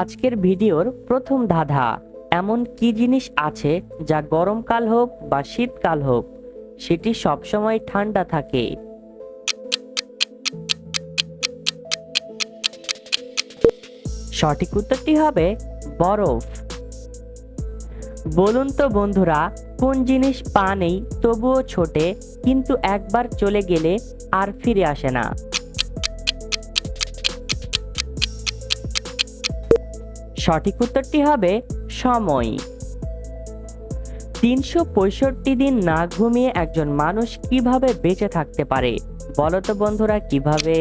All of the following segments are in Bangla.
আজকের ভিডিওর প্রথম ধাঁধা, এমন কি জিনিস আছে যা গরমকাল হোক বা শীতকাল হোক, সেটি সবসময় ঠান্ডা থাকে। সঠিক উত্তরটি হবে বরফ। বলুন তো বন্ধুরা, কোন জিনিস পা নেই তবুও ছোটে, কিন্তু একবার চলে গেলে আর ফিরে আসে না। সঠিক উত্তরটি হবে সময়। তিনশো পঁয়ষট্টি দিন না ঘুমিয়ে একজন মানুষ কীভাবে বেঁচে থাকতে পারে? বলো তো বন্ধুরা, কীভাবে?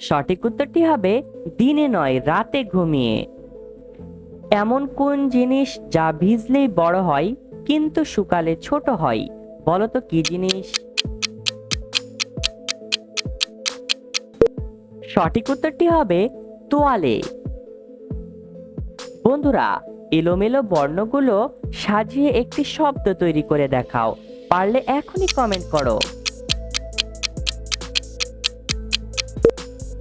সঠিক উত্তরটি হবে দিনে নয়, রাতে ঘুমিয়ে। এমন কোন জিনিস যা ভিজলেই বড় হয়, কিন্তু শুকালে ছোট হয়? বলতো কি জিনিস? সঠিক উত্তরটি হবে তোয়ালে। বন্ধুরা, এলোমেলো বর্ণগুলো সাজিয়ে একটি শব্দ তৈরি করে দেখাও। পারলে এখনই কমেন্ট করো।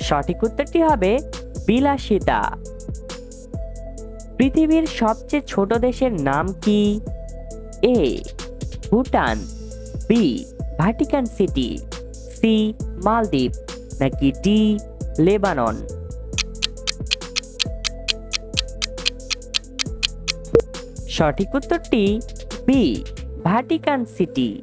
সঠিক উত্তরটি হবে বিলাসিতা। পৃথিবীর সবচেয়ে ছোট দেশের নাম কি? A, Bhutan, B Vatican city, C, Maldwip, নাকি ডি লেবানন। সঠিক উত্তরটি বি ভ্যাটিকান সিটি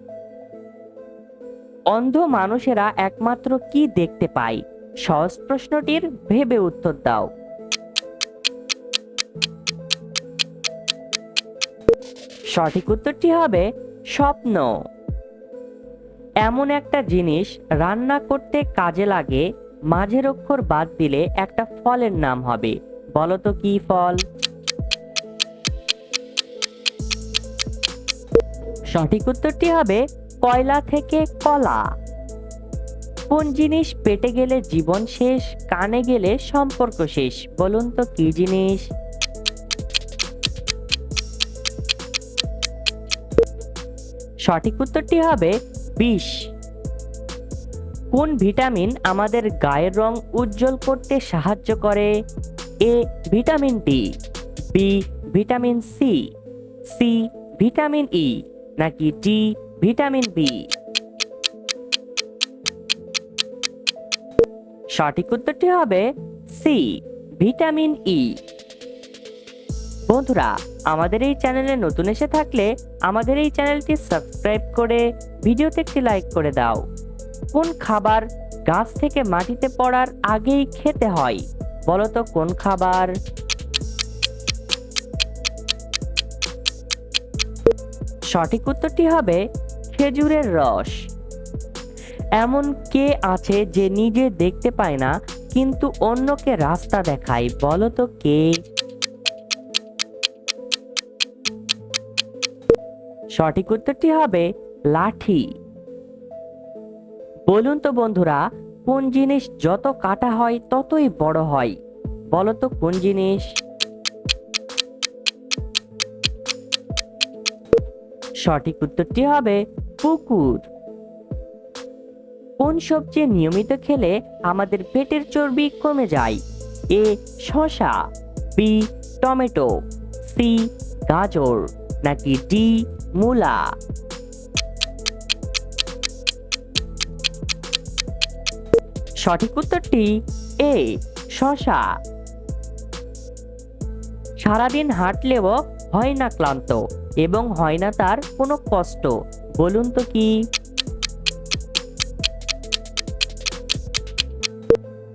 অন্ধ মানুষেরা একমাত্র কি দেখতে পায়? সহজ প্রশ্নটির ভেবে উত্তর দাও। সঠিক উত্তরটি হবে স্বপ্ন। এমন একটা জিনিস রান্না করতে কাজে লাগে মাঝের অক্ষর বাদ দিলে একটা ফলের নাম হবে। বলো তো কি ফল? সঠিক উত্তরটি হবে কয়লা থেকে কলা। কোন জিনিস পেটে গেলে জীবন শেষ, কানে গেলে সম্পর্ক শেষ? বলুন তো কি জিনিস? সঠিক উত্তরটি হবে বিষ। কোন ভিটামিন আমাদের গায়ের রং উজ্জ্বল করতে সাহায্য করে? A, vitamin D, B, vitamin C C, vitamin E, নাকি ডি, ভিটামিন বি? সঠিক উত্তরটি হবে সি, ভিটামিন ই। বন্ধুরা, আমাদের এই চ্যানেলে নতুন এসে থাকলে আমাদের এই চ্যানেলটি সাবস্ক্রাইব করে ভিডিওতে একটি লাইক করে দাও। কোন খাবার গাছ থেকে মাটিতে পড়ার আগেই খেতে হয়? বলতো কোন খাবার? সঠিক উত্তরটি হবে খেজুরের রস। এমন কে আছে যে নিজে দেখতে পায় না, কিন্তু অন্যকে রাস্তা দেখায়? বলতো কে? সঠিক উত্তরটি হবে লাঠি। বলুন তো বন্ধুরা, কোন জিনিস যত কাটা হয়, ততই বড় হয়। বলো তো কোন জিনিস? সঠিক উত্তরটি হবে পুকুর কোন সবজি নিয়মিত খেলে আমাদের পেটের চর্বি কমে যায়? এ, শসা, বি, টমেটো, সি, গাজর, নাকি ডি, মূলা? সঠিক উত্তরটি এ, শশা। সারাদিন হাঁটলেও হয় না ক্লান্ত এবং হয় না তার কোনো কষ্ট। বলুন তো কি?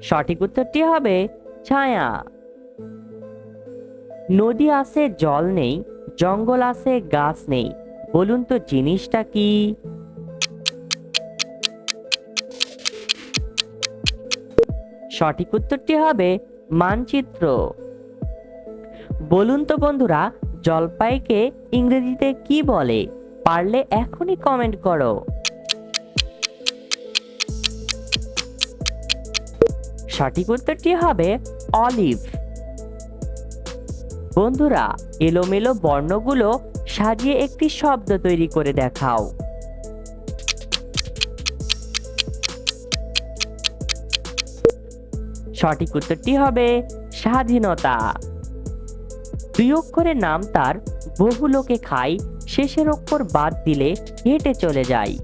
সঠিক উত্তরটি হবে ছায়া। নদী আছে, জল নেই, জঙ্গল আছে, গাছ নেই। বলুন তো জিনিসটা কি? সঠিক উত্তরটি হবে মানচিত্র। বলুন তো বন্ধুরা, জলপাইকে ইংরেজিতে কি বলে? পারলে এখনই কমেন্ট করো। সঠিক উত্তরটি হবে অলিভ। বন্ধুরা, এলোমেলো বর্ণগুলো সাজিয়ে একটি শব্দ তৈরি করে দেখাও। সঠিক উত্তরটি হবে স্বাধীনতা। দুই অক্ষরের নাম তার, বহু লোকে খায়, শেষের অক্ষর বাদ দিলে হেঁটে চলে যায়।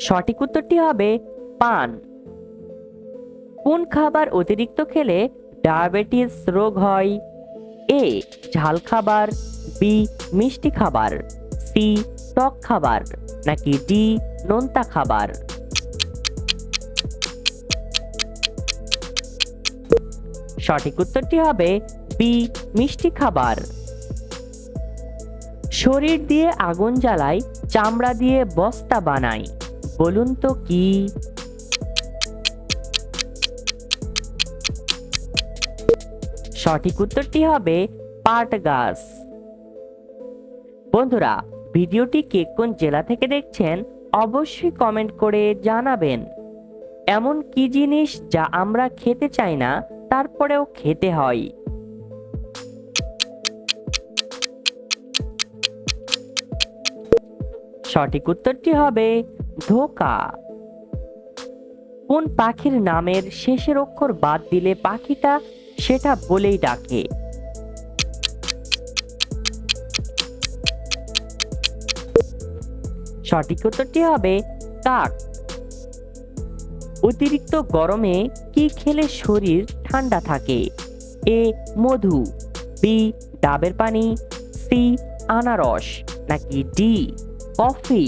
সঠিক উত্তরটি হবে পান। কোন খাবার অতিরিক্ত খেলে ডায়াবেটিস রোগ হয়? এ, ঝাল খাবার, বি, মিষ্টি খাবার, সি টক খাবার, নাকি ডি নোনতা খাবার। সঠিক উত্তরটি হবে বি, মিষ্টি খাবার। শরীর দিয়ে আগুন জ্বালায় চামড়া দিয়ে বস্তা বানায় বলুন তো কি? সঠিক উত্তরটি হবে পাট গাছ। বন্ধুরা, ভিডিওটি কে কোন জেলা থেকে দেখছেন অবশ্যই কমেন্ট করে জানাবেন। এমন কি জিনিস যা আমরা খেতে চাই না, তারপরেও খেতে হয়? সঠিক উত্তরটি হবে ধোকা। কোন পাখির নামের শেষের অক্ষর বাদ দিলে পাখিটা সেটা বলেই ডাকে। সঠিক উত্তরটি হবে কাক অতিরিক্ত গরমে কি খেলে শরীর ঠান্ডা থাকে? এ, মধু, বি, ডাবের পানি, সি, আনারস, নাকি ডি, কফি?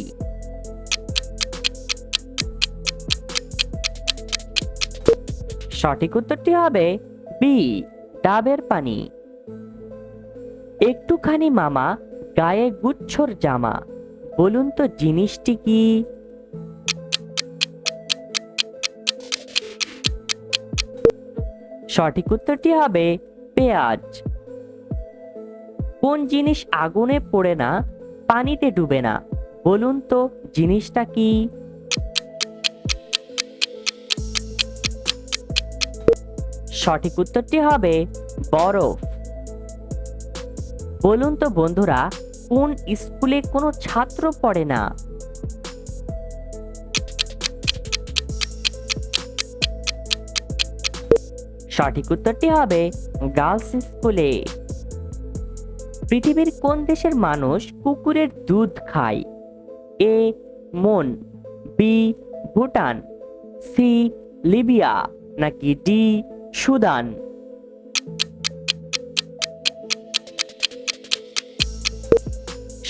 সঠিক উত্তরটি হবে বি, ডাবের পানি। একটুখানি মামা, গায়ে গুচ্ছর জামা। বলুন তো জিনিসটি কি? সঠিক উত্তরটি হবে পেঁয়াজ। কোন জিনিস আগুনে পড়ে না, পানিতে ডুবে না? বলুন তো জিনিসটা কি? সঠিক উত্তরটি হবে বরফ। বলুন তো বন্ধুরা কোন স্কুলে কোনো ছাত্র পড়ে না? সঠিক উত্তরটি হবে গার্লস স্কুলে। পৃথিবীর কোন দেশের মানুষ কুকুরের দুধ খায়? এ, মন, বি, ভুটান, সি, লিবিয়া, নাকি ডি, সুদান?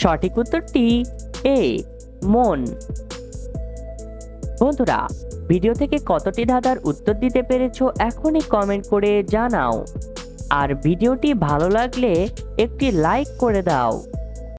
সঠিক উত্তরটি এ, মন। বন্ধুরা, ভিডিও থেকে কতটি ধাঁধার উত্তর দিতে পেরেছ এখনই কমেন্ট করে জানাও। আর ভিডিওটি ভালো লাগলে একটি লাইক করে দাও।